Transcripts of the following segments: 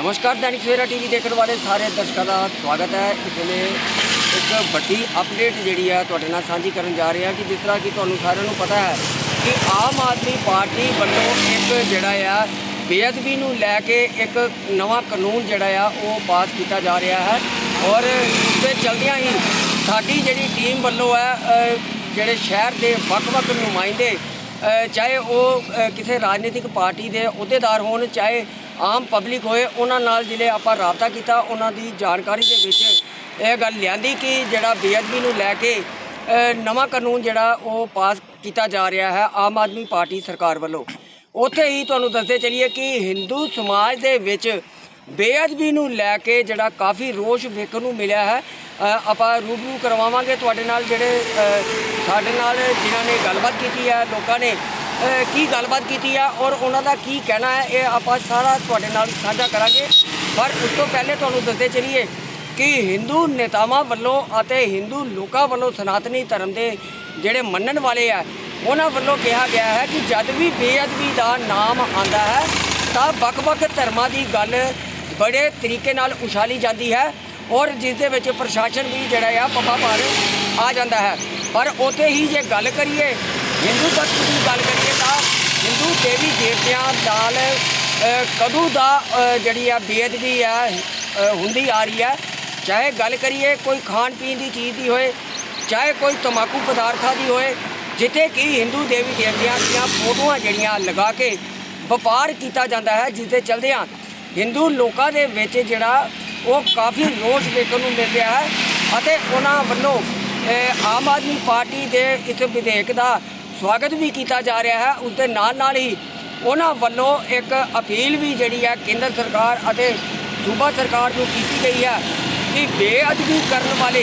ਨਮਸਕਾਰ ਦੈਨਿਕ ਸਵੇਰਾ ਟੀਵੀ ਦੇਖਣ ਵਾਲੇ ਸਾਰੇ ਦਰਸ਼ਕਾਂ ਦਾ ਸਵਾਗਤ ਹੈ ਇਸ ਵੇਲੇ ਇੱਕ ਵੱਡੀ ਅਪਡੇਟ ਜਿਹੜੀ ਹੈ ਤੁਹਾਡੇ ਨਾਲ ਸਾਂਝੀ ਕਰਨ ਜਾ ਰਹੇ ਹਾਂ ਕਿ ਜਿਸ ਤਰ੍ਹਾਂ ਕਿ ਤੁਹਾਨੂੰ ਸਾਰਿਆਂ ਨੂੰ ਪਤਾ ਹੈ ਕਿ ਆਮ ਆਦਮੀ ਪਾਰਟੀ ਵੱਲੋਂ ਇੱਕ ਜਿਹੜਾ ਆ ਬੇਅਦਬੀ ਨੂੰ ਲੈ ਕੇ ਇੱਕ ਨਵਾਂ ਕਾਨੂੰਨ ਜਿਹੜਾ ਆ ਉਹ ਪਾਸ ਕੀਤਾ ਜਾ ਰਿਹਾ ਹੈ ਔਰ ਇਸ ਦੇ ਚਲਦਿਆਂ ਹੀ ਸਾਡੀ ਜਿਹੜੀ ਟੀਮ ਵੱਲੋਂ ਹੈ ਜਿਹੜੇ ਸ਼ਹਿਰ ਦੇ ਵੱਖ-ਵੱਖ ਨੁਮਾਇੰਦੇ ਚਾਹੇ ਉਹ ਕਿਸੇ ਰਾਜਨੀਤਿਕ ਪਾਰਟੀ ਦੇ ਅਹੁਦੇਦਾਰ ਹੋਣ ਚਾਹੇ ਆਮ ਪਬਲਿਕ ਹੋਏ, ਉਹਨਾਂ ਨਾਲ ਜਿਹੜੇ ਆਪਾਂ ਰਾਬਤਾ ਕੀਤਾ, ਉਹਨਾਂ ਦੀ ਜਾਣਕਾਰੀ ਦੇ ਵਿੱਚ ਇਹ ਗੱਲ ਲਿਆਂਦੀ ਕਿ ਜਿਹੜਾ ਬੇਅਦਬੀ ਨੂੰ ਲੈ ਕੇ ਨਵਾਂ ਕਾਨੂੰਨ ਜਿਹੜਾ ਉਹ ਪਾਸ ਕੀਤਾ ਜਾ ਰਿਹਾ ਹੈ ਆਮ ਆਦਮੀ ਪਾਰਟੀ ਸਰਕਾਰ ਵੱਲੋਂ। ਉੱਥੇ ਹੀ ਤੁਹਾਨੂੰ ਦੱਸਦੇ ਚਲੀਏ ਕਿ ਹਿੰਦੂ ਸਮਾਜ ਦੇ ਵਿੱਚ ਬੇਅਦਬੀ ਨੂੰ ਲੈ ਕੇ ਜਿਹੜਾ ਕਾਫੀ ਰੋਸ਼ ਵੇਖਣ ਨੂੰ ਮਿਲਿਆ ਹੈ। ਆਪਾਂ ਰੂਬਰੂ ਕਰਵਾਵਾਂਗੇ ਤੁਹਾਡੇ ਨਾਲ ਜਿਹੜੇ ਸਾਡੇ ਨਾਲ ਜਿਨ੍ਹਾਂ ਨੇ ਗੱਲਬਾਤ ਕੀਤੀ ਹੈ, ਲੋਕਾਂ ਨੇ ਕੀ ਗੱਲਬਾਤ ਕੀਤੀ ਹੈ ਔਰ ਉਹਨਾਂ ਦਾ ਕੀ ਕਹਿਣਾ ਹੈ, ਇਹ ਆਪਾਂ ਸਾਰਾ ਤੁਹਾਡੇ ਨਾਲ ਸਾਂਝਾ ਕਰਾਂਗੇ। ਪਰ ਉਸ ਤੋਂ ਪਹਿਲੇ ਤੁਹਾਨੂੰ ਦੱਸਦੇ ਚਲੀਏ ਕਿ ਹਿੰਦੂ ਨੇਤਾਵਾਂ ਵੱਲੋਂ ਅਤੇ ਹਿੰਦੂ ਲੋਕਾਂ ਵੱਲੋਂ ਸਨਾਤਨੀ ਧਰਮ ਦੇ ਜਿਹੜੇ ਮੰਨਣ ਵਾਲੇ ਆ, ਉਹਨਾਂ ਵੱਲੋਂ ਕਿਹਾ ਗਿਆ ਹੈ ਕਿ ਜਦ ਵੀ ਬੇਅਦਬੀ ਦਾ ਨਾਮ ਆਂਦਾ ਹੈ, ਤਾਂ ਵੱਖ-ਵੱਖ ਧਰਮਾਂ ਦੀ ਗੱਲ ਬੜੇ ਤਰੀਕੇ ਨਾਲ ਉਛਾਲੀ ਜਾਂਦੀ ਹੈ ਔਰ ਜਿਸ ਦੇ ਵਿੱਚ ਪ੍ਰਸ਼ਾਸਨ ਵੀ ਜਿਹੜਾ ਆ ਪੱਪਾ ਭਾਰ ਆ ਜਾਂਦਾ ਹੈ। ਪਰ ਉੱਥੇ ਹੀ ਜੇ ਗੱਲ ਕਰੀਏ ਹਿੰਦੂ ਤੱਕ ਦੀ ਗੱਲ ਕਰੀਏ ਤਾਂ ਹਿੰਦੂ ਦੇਵੀ ਦੇਵਤਿਆਂ ਨਾਲ ਕਦੋਂ ਦਾ ਜਿਹੜੀ ਆ ਬੇਅਦਬੀ ਆ ਹੁੰਦੀ ਆ ਰਹੀ ਹੈ? ਚਾਹੇ ਗੱਲ ਕਰੀਏ ਕੋਈ ਖਾਣ ਪੀਣ ਦੀ ਚੀਜ਼ ਦੀ ਹੋਏ, ਚਾਹੇ ਕੋਈ ਤਮਾਕੂ ਪਦਾਰਥਾਂ ਦੀ ਹੋਏ, ਜਿੱਥੇ ਕਿ ਹਿੰਦੂ ਦੇਵੀ ਦੇਵਤਿਆਂ ਦੀਆਂ ਫੋਟੋਆਂ ਜਿਹੜੀਆਂ ਲਗਾ ਕੇ ਵਪਾਰ ਕੀਤਾ ਜਾਂਦਾ ਹੈ, ਜਿਸ ਦੇ ਚਲਦਿਆਂ ਹਿੰਦੂ ਲੋਕਾਂ ਦੇ ਵਿੱਚ ਜਿਹੜਾ ਉਹ ਕਾਫੀ ਰੋਸ ਵੇਖਣ ਨੂੰ ਮਿਲ ਰਿਹਾ ਹੈ ਅਤੇ ਉਹਨਾਂ ਵੱਲੋਂ ਆਮ ਆਦਮੀ ਪਾਰਟੀ ਦੇ ਇਸ ਵਿਧੇਇਕ ਦਾ ਸਵਾਗਤ ਵੀ ਕੀਤਾ ਜਾ ਰਿਹਾ ਹੈ। ਉਸ ਦੇ ਨਾਲ ਨਾਲ ਹੀ ਉਹਨਾਂ ਵੱਲੋਂ ਇੱਕ ਅਪੀਲ ਵੀ ਜਿਹੜੀ ਹੈ ਕੇਂਦਰ ਸਰਕਾਰ ਅਤੇ ਸੂਬਾ ਸਰਕਾਰ ਨੂੰ ਕੀਤੀ ਗਈ ਹੈ ਕਿ ਬੇਅਦਬੀ ਕਰਨ ਵਾਲੇ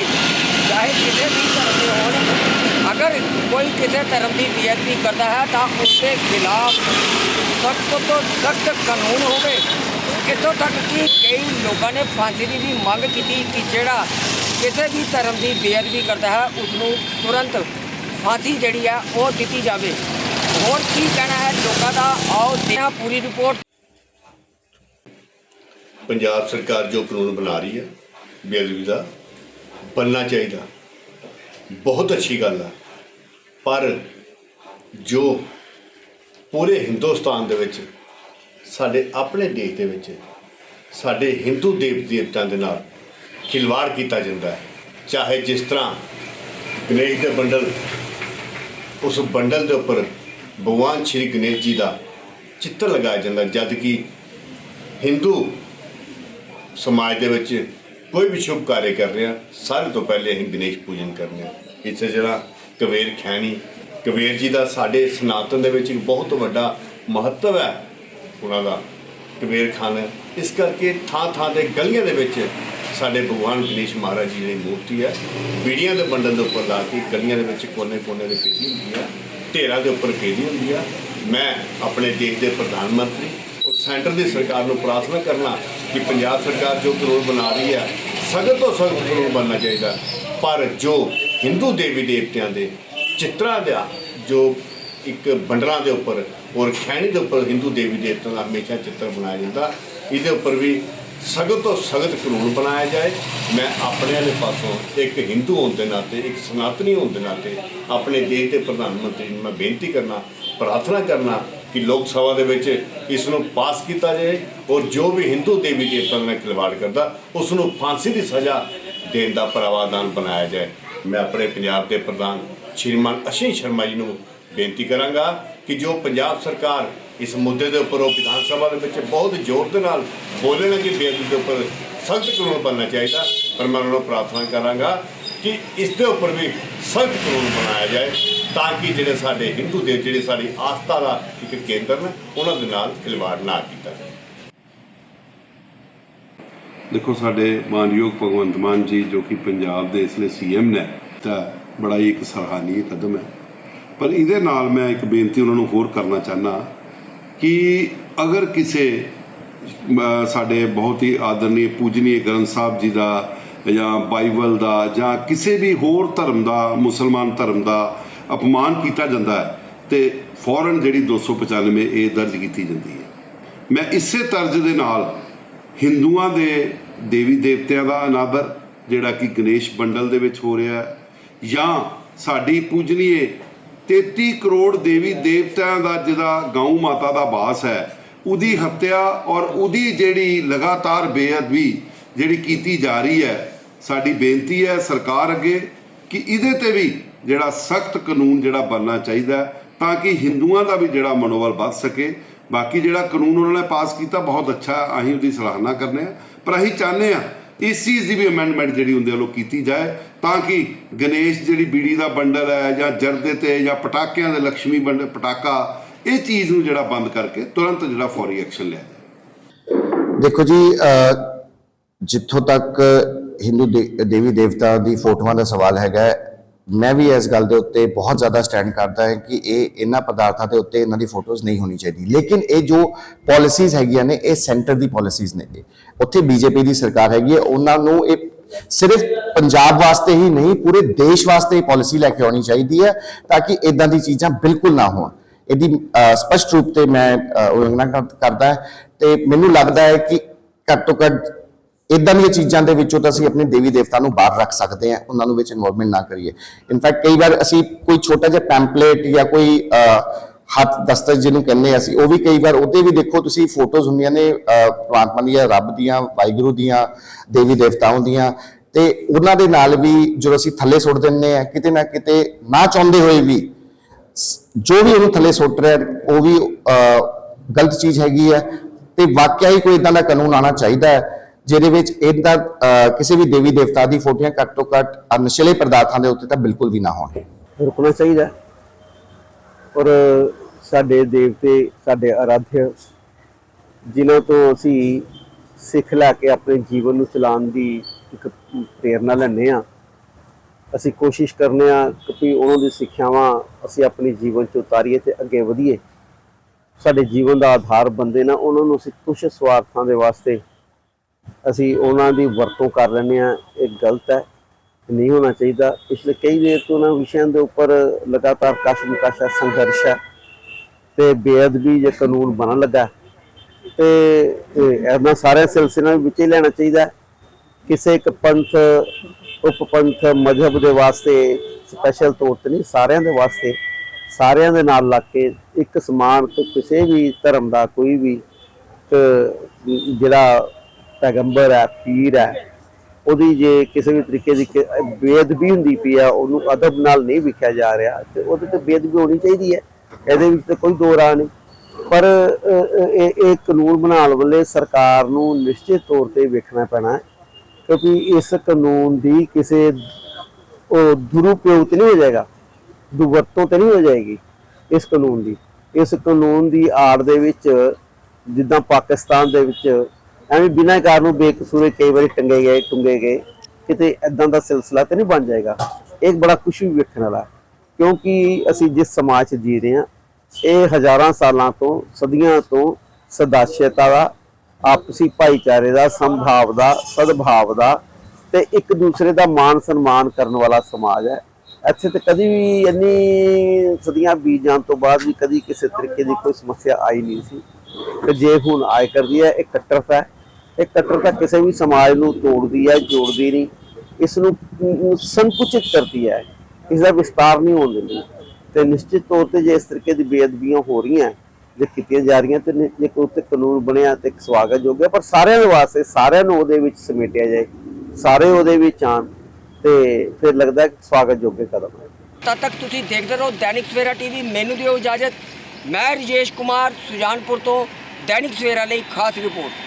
ਚਾਹੇ ਕਿਸੇ ਵੀ ਧਰਮ ਦੇ ਹੋਣ, ਅਗਰ ਕੋਈ ਕਿਸੇ ਧਰਮ ਦੀ ਬੇਅਦਬੀ ਕਰਦਾ ਹੈ ਤਾਂ ਉਸ ਦੇ ਖਿਲਾਫ ਸਖਤ ਤੋਂ ਸਖਤ ਕਾਨੂੰਨ ਹੋਵੇ। ਇੱਥੋਂ ਤੱਕ ਕਿ ਕਈ ਲੋਕਾਂ ਨੇ ਫਾਂਸੀ ਦੀ ਵੀ ਮੰਗ ਕੀਤੀ ਕਿ ਜਿਹੜਾ ਕਿਸੇ ਵੀ ਧਰਮ ਦੀ ਬੇਅਦਬੀ ਕਰਦਾ ਹੈ ਉਸ ਨੂੰ ਤੁਰੰਤ ਫਾਂਸੀ ਜਿਹੜੀ ਹੈ ਉਹ ਦਿੱਤੀ ਜਾਵੇ। ਹੋਰ ਕੀ ਕਹਿਣਾ ਹੈ ਲੋਕਾਂ ਦਾ? ਆਓ ਦੇਖਦੇ ਪੂਰੀ ਰਿਪੋਰਟ। ਪੰਜਾਬ ਸਰਕਾਰ ਜੋ ਕਾਨੂੰਨ ਬਣਾ ਰਹੀ ਹੈ, ਬੇਅਦਬੀ ਦਾ, ਬਣਨਾ ਚਾਹੀਦਾ। ਬਹੁਤ ਅੱਛੀ ਗੱਲ ਆ। ਪਰ ਜੋ ਪੂਰੇ ਹਿੰਦੁਸਤਾਨ ਦੇ ਵਿੱਚ, ਸਾਡੇ ਆਪਣੇ ਦੇਸ਼ ਦੇ ਵਿੱਚ, ਸਾਡੇ ਹਿੰਦੂ ਦੇਵ ਦੇਵਤਾਂ ਦੇ ਨਾਲ ਖਿਲਵਾੜ ਕੀਤਾ ਜਾਂਦਾ ਹੈ। ਚਾਹੇ ਜਿਸ ਤਰ੍ਹਾਂ ਗਣੇਸ਼ ਦੇ ਬੰਡਲ ਉਸ ਬੰਡਲ ਦੇ ਉੱਪਰ ਭਗਵਾਨ ਸ਼੍ਰੀ ਗਣੇਸ਼ ਜੀ ਦਾ ਚਿੱਤਰ ਲਗਾਇਆ ਜਾਂਦਾ, ਜਦ ਕਿ ਹਿੰਦੂ ਸਮਾਜ ਦੇ ਵਿੱਚ ਕੋਈ ਵੀ ਸ਼ੁਭ ਕਾਰਜ ਕਰ ਰਿਹਾ ਸਾਰੇ ਤੋਂ ਪਹਿਲੇ ਅਸੀਂ ਗਣੇਸ਼ ਪੂਜਨ ਕਰਨੇ ਆ। ਇੱਥੇ ਜਿਹੜਾ ਕਵੇਰ ਖੈਣੀ ਕਵੇਰ ਜੀ ਦਾ ਸਾਡੇ ਸਨਾਤਨ ਦੇ ਵਿੱਚ ਇੱਕ ਬਹੁਤ ਵੱਡਾ ਮਹੱਤਵ ਹੈ। ਉਹਨਾਂ ਦਾ ਕਬੀਰ ਖਾਨ, ਇਸ ਕਰਕੇ ਥਾਂ ਥਾਂ ਤੇ ਗਲੀਆਂ ਦੇ ਵਿੱਚ ਸਾਡੇ ਭਗਵਾਨ ਗਣੇਸ਼ ਮਹਾਰਾਜ ਜੀ ਦੀ ਮੂਰਤੀ ਹੈ। ਬੀੜੀਆਂ ਦੇ ਬੰਡਲ ਦੇ ਉੱਪਰ ਲਾ ਕੇ ਗਲੀਆਂ ਦੇ ਵਿੱਚ ਕੋਨੇ ਕੋਨੇ ਦੇ ਪੇਜੀ ਹੁੰਦੀ ਹੈ। ਢੇਰਾਂ ਦੇ ਉੱਪਰ ਪੇਜੀ ਹੁੰਦੀ ਹੈ। ਮੈਂ ਆਪਣੇ ਦੇਸ਼ ਦੇ ਪ੍ਰਧਾਨ ਮੰਤਰੀ, ਔਰ ਸੈਂਟਰ ਦੀ ਸਰਕਾਰ ਨੂੰ ਪ੍ਰਾਰਥਨਾ ਕਰਨਾ ਕਿ ਪੰਜਾਬ ਸਰਕਾਰ ਜੋ ਕਾਨੂੰਨ ਬਣਾ ਰਹੀ ਹੈ ਸਖਤ ਤੋਂ ਸਖਤ ਕਾਨੂੰਨ ਬਣਨਾ ਚਾਹੀਦਾ। ਪਰ ਜੋ ਹਿੰਦੂ ਦੇਵੀ ਦੇਵਤਿਆਂ ਦੇ ਚਿੱਤਰਾਂ ਦਾ, ਜੋ ਇੱਕ ਬੰਡਰਾਂ ਦੇ ਉੱਪਰ ਔਰ ਖੈਣੀ ਦੇ ਉੱਪਰ ਹਿੰਦੂ ਦੇਵੀ ਦੇਵਤਿਆਂ ਦਾ ਹਮੇਸ਼ਾ ਚਿੱਤਰ ਬਣਾਇਆ ਜਾਂਦਾ, ਇਹਦੇ ਉੱਪਰ ਵੀ ਸਖਤ ਤੋਂ ਸਖਤ ਕਾਨੂੰਨ ਬਣਾਇਆ ਜਾਏ। ਮੈਂ ਆਪਣੇ ਵਾਲੇ ਪਾਸੋਂ ਇੱਕ ਹਿੰਦੂ ਹੋਣ ਦੇ ਨਾਤੇ, ਇੱਕ ਸਨਾਤਨੀ ਹੋਣ ਦੇ ਨਾਤੇ ਆਪਣੇ ਦੇਸ਼ ਦੇ ਪ੍ਰਧਾਨ ਮੰਤਰੀ ਨੂੰ ਮੈਂ ਬੇਨਤੀ ਕਰਨਾ, ਪ੍ਰਾਰਥਨਾ ਕਰਨਾ ਕਿ ਲੋਕ ਸਭਾ ਦੇ ਵਿੱਚ ਇਸ ਨੂੰ ਪਾਸ ਕੀਤਾ ਜਾਏ ਔਰ ਜੋ ਵੀ ਹਿੰਦੂ ਦੇਵੀ ਦੇਵਤਾ ਨਾਲ ਖਿਲਵਾੜ ਕਰਦਾ, ਉਸ ਨੂੰ ਫਾਂਸੀ ਦੀ ਸਜ਼ਾ ਦੇਣ ਦਾ ਪ੍ਰਾਵਧਾਨ ਬਣਾਇਆ ਜਾਏ। ਮੈਂ ਆਪਣੇ ਪੰਜਾਬ ਦੇ ਪ੍ਰਧਾਨ ਸ਼੍ਰੀਮਾਨ ਅਸ਼ੀਸ਼ ਸ਼ਰਮਾ ਜੀ ਨੂੰ ਬੇਨਤੀ ਕਰਾਂਗਾ ਕਿ ਜੋ ਪੰਜਾਬ ਸਰਕਾਰ ਇਸ ਮੁੱਦੇ ਦੇ ਉੱਪਰ ਉਹ ਵਿਧਾਨ ਸਭਾ ਦੇ ਵਿੱਚ ਬਹੁਤ ਜ਼ੋਰ ਦੇ ਨਾਲ ਬੋਲਣ ਕਿ ਬੇਅਦਬੀ ਦੇ ਉੱਪਰ ਸਖਤ ਕਾਨੂੰਨ ਬਣਨਾ ਚਾਹੀਦਾ। ਪਰ ਮੈਂ ਉਹਨਾਂ ਨੂੰ ਪ੍ਰਾਰਥਨਾ ਕਰਾਂਗਾ ਕਿ ਇਸ ਦੇ ਉੱਪਰ ਵੀ ਸਖਤ ਕਾਨੂੰਨ ਬਣਾਇਆ ਜਾਏ ਤਾਂ ਕਿ ਜਿਹੜੇ ਸਾਡੇ ਹਿੰਦੂ ਦੇ, ਜਿਹੜੇ ਸਾਡੀ ਆਸਥਾ ਦਾ ਇੱਕ ਕੇਂਦਰ ਨੇ, ਉਹਨਾਂ ਦੇ ਨਾਲ ਖਿਲਵਾੜ ਨਾ ਕੀਤਾ ਜਾਏ ਦੇਖੋ, ਸਾਡੇ ਮਾਨਯੋਗ ਭਗਵੰਤ ਮਾਨ ਜੀ ਜੋ ਕਿ ਪੰਜਾਬ ਦੇ ਇਸ ਲਈ ਸੀਐਮ ਨੇ, ਤਾਂ ਬੜਾ ਹੀ ਇੱਕ ਸਰਾਹਨੀय ਕਦਮ ਹੈ। ਪਰ ਇਹਦੇ ਨਾਲ ਮੈਂ ਇੱਕ ਬੇਨਤੀ ਉਹਨਾਂ ਨੂੰ ਹੋਰ ਕਰਨਾ ਚਾਹਨਾ ਕਿ ਅਗਰ ਕਿਸੇ ਸਾਡੇ ਬਹੁਤ ਹੀ ਆਦਰਨੀ ਪੂਜਨੀਏ ਗ੍ਰੰਥ ਸਾਹਿਬ ਜੀ ਦਾ ਜਾਂ ਬਾਈਬਲ ਦਾ ਜਾਂ ਕਿਸੇ ਵੀ ਹੋਰ ਧਰਮ ਦਾ, ਮੁਸਲਮਾਨ ਧਰਮ ਦਾ ਅਪਮਾਨ ਕੀਤਾ ਜਾਂਦਾ ਹੈ ਤੇ ਫੌਰਨ ਜਿਹੜੀ 295 ਇਹ ਦਰਜ ਕੀਤੀ ਜਾਂਦੀ ਹੈ। ਮੈਂ ਇਸੇ ਤਰਜ਼ ਦੇ ਨਾਲ ਹਿੰਦੂਆਂ ਦੇ ਦੇਵੀ ਦੇਵਤਿਆਂ ਦਾ ਅਨਾਦਰ, ਜਿਹੜਾ ਕਿ ਗਣੇਸ਼ ਬੰਡਲ ਦੇ ਵਿੱਚ ਹੋ ਰਿਹਾ ਹੈ ਜਾਂ ਸਾਡੀ ਪੂਜਨੀਏ 33 ਕਰੋੜ ਦੇਵੀ ਦੇਵਤਿਆਂ ਦਾ ਜਿਹਦਾ ਗਊ ਮਾਤਾ ਦਾ ਬਾਸ ਹੈ, ਉਹਦੀ ਹੱਤਿਆ ਔਰ ਉਹਦੀ ਜਿਹੜੀ ਲਗਾਤਾਰ ਬੇਅਦਬੀ ਜਿਹੜੀ ਕੀਤੀ ਜਾ ਰਹੀ ਹੈ, ਸਾਡੀ ਬੇਨਤੀ ਹੈ ਸਰਕਾਰ ਅੱਗੇ ਕਿ ਇਹਦੇ ਤੇ ਵੀ ਜਿਹੜਾ ਸਖਤ ਕਾਨੂੰਨ ਜਿਹੜਾ ਬਣਨਾ ਚਾਹੀਦਾ ਤਾਂ ਕਿ ਹਿੰਦੂਆਂ ਦਾ ਵੀ ਜਿਹੜਾ ਮਨੋਬਲ ਵੱਧ ਸਕੇ। ਬਾਕੀ ਜਿਹੜਾ ਕਾਨੂੰਨ ਉਹਨਾਂ ਨੇ ਪਾਸ ਕੀਤਾ, ਬਹੁਤ ਅੱਛਾ ਅਸੀਂ ਉਹਦੀ ਸਰਾਹਨਾ ਕਰਨੇ ਆ। ਪਰ ਅਸੀਂ ਚਾਹੁੰਦੇ ਆ ਇਸ ਚੀਜ਼ ਦੀ ਵੀ ਅਮੈਂਡਮੈਂਟ ਜਿਹੜੀ ਹੁੰਦੀ ਵੱਲੋਂ ਕੀਤੀ ਜਾਏ, ਤਾਂ ਕਿ ਗਣੇਸ਼ ਜਿਹੜੀ ਬੀੜੀ ਦਾ ਬੰਡਲ ਹੈ ਜਾਂ ਜਰਦੇ ਤੇ ਜਾਂ ਪਟਾਕਿਆਂ ਦੇ ਲక్ష్ਮੀ ਬੰਡ, ਪਟਾਕਾ, ਇਹ ਚੀਜ਼ ਨੂੰ ਜਿਹੜਾ ਬੰਦ ਕਰਕੇ ਤੁਰੰਤ ਜਿਹੜਾ ਫੌਰੀ ਐਕਸ਼ਨ ਲਿਆ ਜਾਏ। ਦੇਖੋ ਜੀ ਜਿੱਥੋਂ ਤੱਕ ਹਿੰਦੂ ਦੇ- ਦੇਵੀ ਦੇਵਤਾ ਦੀ ਫੋਟੋਆਂ ਦਾ ਸਵਾਲ ਹੈਗਾ ਮੈਂ ਵੀ ਇਸ ਗੱਲ ਦੇ ਉੱਤੇ ਬਹੁਤ ਜ਼ਿਆਦਾ ਸਟੈਂਡ ਕਰਦਾ ਹਾਂ ਕਿ ਇਹ ਇਹਨਾਂ ਪਦਾਰਥਾਂ ਦੇ ਉੱਤੇ ਇਹਨਾਂ ਦੀ ਫੋਟੋਜ਼ ਨਹੀਂ ਹੋਣੀ ਚਾਹੀਦੀ ਲੇਕਿਨ ਇਹ ਜੋ ਪਾਲਿਸੀਜ਼ ਹੈਗੀਆਂ ਨੇ ਇਹ ਸੈਂਟਰ ਦੀ ਪਾਲਿਸੀਜ਼ ਨੇ ਇਹ। ਉੱਥੇ ਬੀਜੇਪੀ ਦੀ ਸਰਕਾਰ ਹੈਗੀ ਹੈ ਉਹਨਾਂ ਨੂੰ ਇਹ ਸਿਰਫ ਪੰਜਾਬ ਵਾਸਤੇ ਹੀ ਨਹੀਂ ਪੂਰੇ ਦੇਸ਼ ਵਾਸਤੇ ਇਹ ਪਾਲਿਸੀ ਲੈ ਕੇ ਆਉਣੀ ਚਾਹੀਦੀ ਹੈ ਤਾਂ ਕਿ ਇਦਾਂ ਦੀ ਚੀਜ਼ਾਂ ਬਿਲਕੁਲ ਨਾ ਹੋਣ ਇਹਦੀ ਅ, ਸਪਸ਼ਟ ਰੂਪ ਤੇ ਮੈਂ ਉਲੰਘਣਾ ਕਰ- ਕਰਦਾ ਹੈ ਤੇ ਮੈਨੂੰ ਲੱਗਦਾ ਹੈ ਕਿ ਘੱਟ ਤੋਂ ਘੱਟ ਇਦਾਂ ਦੀਆਂ ਚੀਜ਼ਾਂ ਦੇ ਵਿੱਚੋਂ ਤਾਂ ਅਸੀਂ ਆਪਣੇ ਦੇਵੀ ਦੇਵਤਾ ਨੂੰ ਬਾਹਰ ਰੱਖ ਸਕਦੇ ਹਾਂ ਉਹਨਾਂ ਨੂੰ ਵਿੱਚ ਇਨਵੋਲਵਮੈਂਟ ਨਾ ਕਰੀਏ। ਇਨਫੈਕਟ ਕਈ ਵਾਰ ਅਸੀਂ ਕੋਈ ਛੋਟਾ ਜਿਹਾ ਪੈਂਪਲੇਟ ਜਾਂ ਕੋਈ ਹੱਥ ਦਸਤਕ ਜਿਹਨੂੰ ਕਹਿੰਦੇ ਅਸੀਂ ਉਹ ਵੀ ਕਈ ਵਾਰ ਉਹਦੇ ਵੀ ਦੇਖੋ ਤੁਸੀਂ ਫੋਟੋਜ਼ ਹੁੰਦੀਆਂ ਨੇ ਅ, ਪ੍ਰਮਾਤਮਾ ਦੀਆਂ ਰੱਬ ਦੀਆਂ ਵਾਹਿਗੁਰੂ ਦੀਆਂ ਦੇਵੀ ਦੇਵਤਾਵਾਂ ਦੀਆਂ ਤੇ ਉਹਨਾਂ ਦੇ ਨਾਲ ਵੀ ਜਦੋਂ ਅਸੀਂ ਥੱਲੇ ਸੁੱਟ ਦਿੰਦੇ ਆ ਕਿਤੇ ਨਾ ਕਿਤੇ ਨਾ ਚਾਹੁੰਦੇ ਹੋਏ ਵੀ ਜੋ ਵੀ ਉਹਨੂੰ ਥੱਲੇ ਸੁੱਟ ਰਿਹਾ ਉਹ ਵੀ ਗਲਤ ਚੀਜ਼ ਹੈਗੀ ਹੈ ਤੇ ਵਾਕਿਆ ਹੀ ਕੋਈ ਇਦਾਂ ਦਾ ਕਾਨੂੰਨ ਆਣਾ ਚਾਹੀਦਾ ਹੈ। ਜਿਹਦੇ ਵਿੱਚ ਇਹਦਾ ਕਿਸੇ ਵੀ ਦੇਵੀ ਦੇਵਤਾ ਦੀ ਫੋਟੋਆਂ ਘੱਟ ਤੋਂ ਘੱਟ ਅਹ, ਨਸ਼ੀਲੇ ਪਦਾਰਥਾਂ ਦੇ ਉੱਤੇ ਤਾਂ ਬਿਲਕੁਲ ਵੀ ਨਾ ਹੋਣ। ਰੁਕਣਾ ਚਾਹੀਦਾ ਔਰ ਸਾਡੇ ਦੇਵਤੇ ਸਾਡੇ ਆਰਾਧਿਆ ਜਿਨ੍ਹਾਂ ਤੋਂ ਅਸੀਂ ਸਿੱਖ ਲੈ ਕੇ ਆਪਣੇ ਜੀਵਨ ਨੂੰ ਚਲਾਉਣ ਦੀ ਇੱਕ ਪ੍ਰੇਰਣਾ ਲੈਂਦੇ ਆ ਅਸੀਂ ਕੋਸ਼ਿਸ਼ ਕਰਨੇ ਆ ਕਿ ਵੀ ਉਹਨਾਂ ਦੀ ਸਿੱਖਿਆਵਾਂ ਅਸੀਂ ਆਪਣੇ ਜੀਵਨ 'ਚ ਉਤਾਰੀਏ ਤੇ ਅੱਗੇ ਵਧੀਏ। ਸਾਡੇ ਜੀਵਨ ਦਾ ਆਧਾਰ ਬੰਦੇ ਨਾ ਉਹਨਾਂ ਨੂੰ ਅਸੀਂ ਕੁਝ ਸਵਾਰਥਾਂ ਦੇ ਵਾਸਤੇ ਅਸੀਂ ਉਹਨਾਂ ਦੀ ਵਰਤੋਂ ਕਰ ਲੈਂਦੇ ਆ ਇਹ ਗਲਤ ਹੈ ਨਹੀਂ ਹੋਣਾ ਚਾਹੀਦਾ ਪਿਛਲੇ ਕਈ ਦੇਰ ਤੋਂ ਉਹਨਾਂ ਵਿਸ਼ਿਆਂ ਦੇ ਉੱਪਰ ਲਗਾਤਾਰ ਕਸ਼ਮਕਸ਼ ਹੈ, ਸੰਘਰਸ਼ ਹੈ ਤੇ ਬੇਅਦਬੀ ਜੇ ਕਾਨੂੰਨ ਬਣਨ ਲੱਗਾ ਹੈ। ਤੇ ਇਹ ਇਹਨਾਂ ਸਾਰੇ ਸਿਲਸਿਲਿਆਂ ਵਿੱਚ ਹੀ ਲੈਣਾ ਚਾਹੀਦਾ ਕਿਸੇ ਇੱਕ ਪੰਥ ਉਪਪੰਥ ਮਜ਼ਹਬ ਦੇ ਵਾਸਤੇ ਸਪੈਸ਼ਲ ਤੌਰ ਤੇ ਨਹੀਂ, ਸਾਰਿਆਂ ਦੇ ਵਾਸਤੇ, ਸਾਰਿਆਂ ਦੇ ਨਾਲ ਲੱਗ ਕੇ ਇੱਕ ਸਮਾਨ ਕੋਈ ਕਿਸੇ ਵੀ ਧਰਮ ਦਾ ਕੋਈ ਵੀ ਜਿਹੜਾ ਪੈਗੰਬਰ ਹੈ ਪੀਰ ਹੈ ਉਹਦੀ ਜੇ ਕਿਸੇ ਵੀ ਤਰੀਕੇ ਦੀ ਬੇਅਦਬੀ ਹੁੰਦੀ ਪਈ ਆ, ਉਹਨੂੰ ਅਦਬ ਨਾਲ ਨਹੀਂ ਵਿਖਿਆ ਜਾ ਰਿਹਾ, ਤੇ ਉਹਦੇ ਤੇ ਬੇਅਦਬੀ ਹੋਣੀ ਚਾਹੀਦੀ ਹੈ। ਇਹਦੇ ਵਿੱਚ ਤਾਂ ਕੋਈ ਦੋ ਰਾਹ ਨਹੀਂ। ਪਰ ਇਹ ਇਹ ਕਾਨੂੰਨ ਬਣਾਉਣ ਵੇਲੇ ਸਰਕਾਰ ਨੂੰ ਨਿਸ਼ਚਿਤ ਤੌਰ ਤੇ ਵੇਖਣਾ ਪੈਣਾ ਕਿਉਂਕਿ ਇਸ ਕਾਨੂੰਨ ਦੀ ਕਿਸੇ, ਉਹ ਦੁਰਉਪਯੋਗ ਤੇ ਨਹੀਂ ਹੋ ਜਾਏਗਾ, ਦੁਰਵਰਤੋਂ ਤੇ ਨਹੀਂ ਹੋ ਜਾਏਗੀ ਇਸ ਕਾਨੂੰਨ ਦੀ। ਇਸ ਕਾਨੂੰਨ ਦੀ ਆੜ ਦੇ ਵਿੱਚ, ਜਿੱਦਾਂ ਪਾਕਿਸਤਾਨ ਦੇ ਵਿੱਚ ਐਵੇਂ ਬਿਨਾਂ ਕਾਰਨ ਨੂੰ ਬੇਕਸੂਰੇ ਕਈ ਵਾਰੀ ਟੰਗੇ ਗਏ, ਟੁੰਗੇ ਗਏ, ਕਿਤੇ ਐਦਾਂ ਦਾ ਸਿਲਸਿਲਾ ਤੇ ਨਹੀਂ ਬਣ ਜਾਏਗਾ। ਇਹ ਬੜਾ ਕੁਝ ਵੀ ਵੇਖਣ ਵਾਲਾ ਕਿਉਂਕਿ ਅਸੀਂ ਜਿਸ ਸਮਾਜ 'ਚ ਜੀ ਰਹੇ ਹਾਂ, ਇਹ ਹਜ਼ਾਰਾਂ ਸਾਲਾਂ ਤੋਂ, ਸਦੀਆਂ ਤੋਂ ਸਦਾਸ਼ਯਤਾ ਦਾ, ਆਪਸੀ ਭਾਈਚਾਰੇ ਦਾ ਸੰਭਾਵ ਦਾ, ਸਦਭਾਵ ਦਾ ਤੇ ਇੱਕ ਦੂਸਰੇ ਦਾ ਮਾਣ ਸਨਮਾਨ ਕਰਨ ਵਾਲਾ ਸਮਾਜ ਹੈ। ਇੱਥੇ ਤੇ ਕਦੀ ਵੀ ਇੰਨੀ ਸਦੀਆਂ ਬੀਤ ਜਾਣ ਤੋਂ ਬਾਅਦ ਵੀ ਕਦੀ ਕਿਸੇ ਤਰੀਕੇ ਦੀ ਕੋਈ ਸਮੱਸਿਆ ਆਈ ਨਹੀਂ ਸੀ। ਤੇ ਜੇ ਹੁਣ ਆਏ ਕਰਦੀ ਹੈ, ਇਹ ਕੱਟਰਤਾ ਹੈ। ਇਹ ਕੱਟਰਤਾ ਕਿਸੇ ਵੀ ਸਮਾਜ ਨੂੰ ਤੋੜਦੀ ਹੈ, ਜੋੜਦੀ ਨਹੀਂ। ਇਸ ਨੂੰ ਸੰਕੁਚਿਤ ਕਰਦੀ ਹੈ। ਇਸ ਦਾ ਵਿਸਤਾਰ ਨਹੀਂ ਹੋਣ ਦਿੰਦੀ। ਤੇ ਨਿਸ਼ਚਿਤ ਤੌਰ ਤੇ ਜੇ ਇਸ ਤਰੀਕੇ ਦੀ ਬੇਅਦਬੀਆਂ ਹੋ ਰਹੀਆਂ, ਜੇ ਕੀਤੀਆਂ ਜਾ ਰਹੀਆਂ, ਤੇ ਜੇ ਕੋਈ ਉੱਤੇ ਕਾਨੂੰਨ ਬਣਿਆ ਤੇ ਸਵਾਗਤ ਸਵਾਗਤਯੋਗ ਪਰ ਸਾਰਿਆਂ ਦੇ ਵਾਸਤੇ, ਸਾਰਿਆਂ ਨੂੰ ਉਹਦੇ ਵਿੱਚ ਸਮੇਟਿਆ ਜਾਏ। ਸਾਰੇ ਉਹਦੇ ਵਿੱਚ ਆਣ ਤੇ ਫਿਰ ਲੱਗਦਾ ਹੈ ਕਿ ਸਵਾਗਤਯੋਗ ਕਦਮ। ਹੈ ਤਦ ਤੱਕ ਤੁਸੀਂ ਦੇਖਦੇ ਰਹੋ, ਦੈਨਿਕ ਸਵੇਰਾ ਟੀਵੀ, ਮੈਨੂੰ ਦਿਓ ਇਜਾਜ਼ਤ। ਮੈਂ ਰਜੇਸ਼ ਕੁਮਾਰ, ਸੁਜਾਨਪੁਰ ਤੋਂ ਦੈਨਿਕ ਸਵੇਰਾ ਲਈ ਖਾਸ ਰਿਪੋਰਟ।